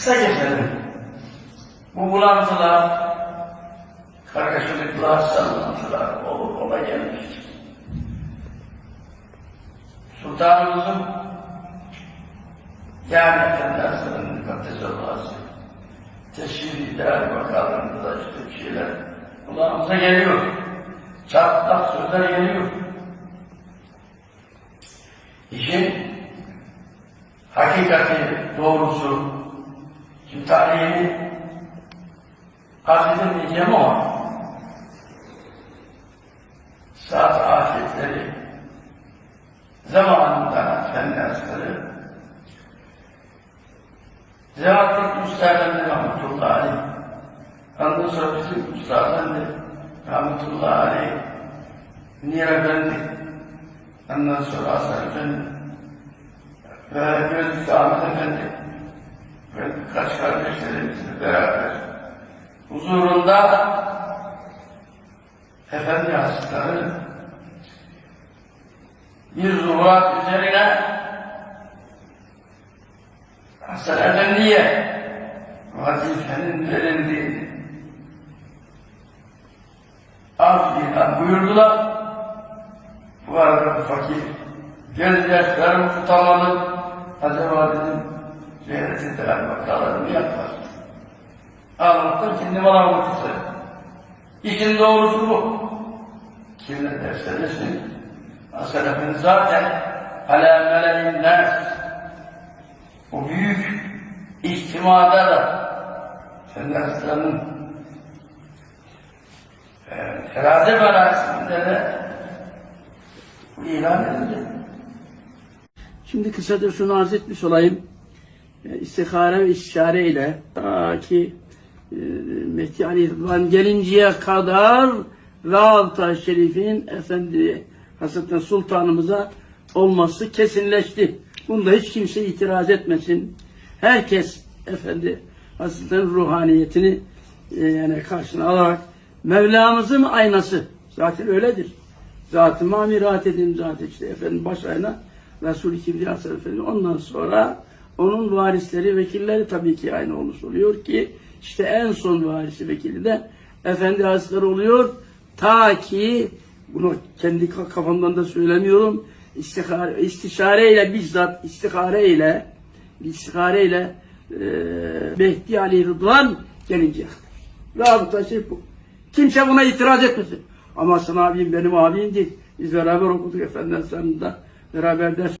Kısa geçelim. Bu bulantılar, kargaşalıklar, sallantılar olup ola gelmiştir. Sultanımızın yani asrının mukaddes olması, teşhirler, vakalarında işte bir şeyler kulağımıza geliyor. Çatlak sözler geliyor. İşin hakikati, doğrusu, şimdi tarihini arz edemeyeceğim ama saat afetleri zamanında kendi asları Zevatlık Musa Efendi Rahmetullahi Aleyh Ondan sonra bizim Musa Efendi Rahmetullahi Aleyh Nir Efendi Ondan sonra Hasan Efendi ve Gözlük Ahmet Efendi birkaç kardeşlerimizle beraber huzurunda Efendi Hazretleri bir zuhurat üzerine Hasan Efendi'ye vazifenin verildiğini arz ilan buyurdular. Bu arada bu fakir gözyaşlarımı tutamadım. Dedim ziyaretinde vakalarımı yapar. Ağlamaktan kendimi ağlamak istedim. İşin doğrusu bu. Kim ne derse desin. Efendi zaten alâ meleğin nas o büyük ihtimada da Hazretleri'nin e, herhalde merasiminde de ilan edildi. Şimdi kısaca şunu arz etmiş olayım. E, İstihare ve istişare ile ta ki e, Mehdi Rıdvan gelinceye kadar Rabıta Şerif'in Efendi Hazretleri Sultanımıza olması kesinleşti. Bunda hiç kimse itiraz etmesin. Herkes Efendi Hazretleri'nin ruhaniyetini e, yani karşına alarak Mevlamızın aynası. Zaten öyledir. Zat-ı mamirat edin zaten işte efendim baş ayna Resul-i Kibriya Efendi. Ondan sonra onun varisleri, vekilleri tabii ki aynı olmuş oluyor ki işte en son varisi vekili de Efendi Hazretleri oluyor. Ta ki bunu kendi kafamdan da söylemiyorum. İstihare, istişareyle bizzat istihareyle istihareyle e, Mehdi Ali Rıdvan gelince Rabıta şey bu. Kimse buna itiraz etmesin. Ama Hasan abim benim abimdir. Biz beraber okuduk efendim sanında. Beraber ders